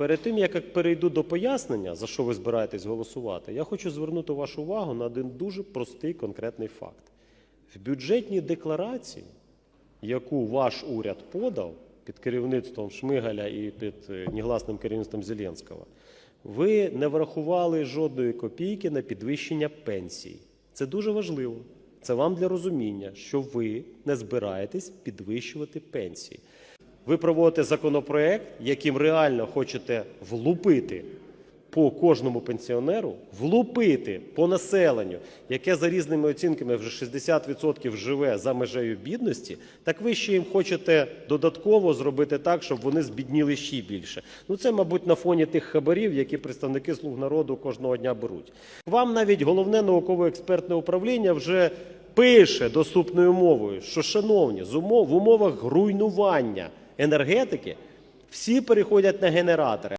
Перед тим, як перейду до пояснення, за що ви збираєтесь голосувати, я хочу звернути вашу увагу на один дуже простий конкретний факт. В бюджетній декларації, яку ваш уряд подав під керівництвом Шмигаля і під е, негласним керівництвом Зеленського, ви не врахували жодної копійки на підвищення пенсій. Це дуже важливо. Це вам для розуміння, що ви не збираєтесь підвищувати пенсії. Ви проводите законопроект, яким реально хочете влупити по кожному пенсіонеру, влупити по населенню, яке за різними оцінками вже 60% живе за межею бідності, так ви ще їм хочете додатково зробити так, щоб вони збідніли ще більше. Ну це, мабуть, на фоні тих хабарів, які представники слуг народу кожного дня беруть. Вам навіть головне науково-експертне управління вже пише доступною мовою, що, шановні, в умовах руйнування енергетики всі переходять на генератори.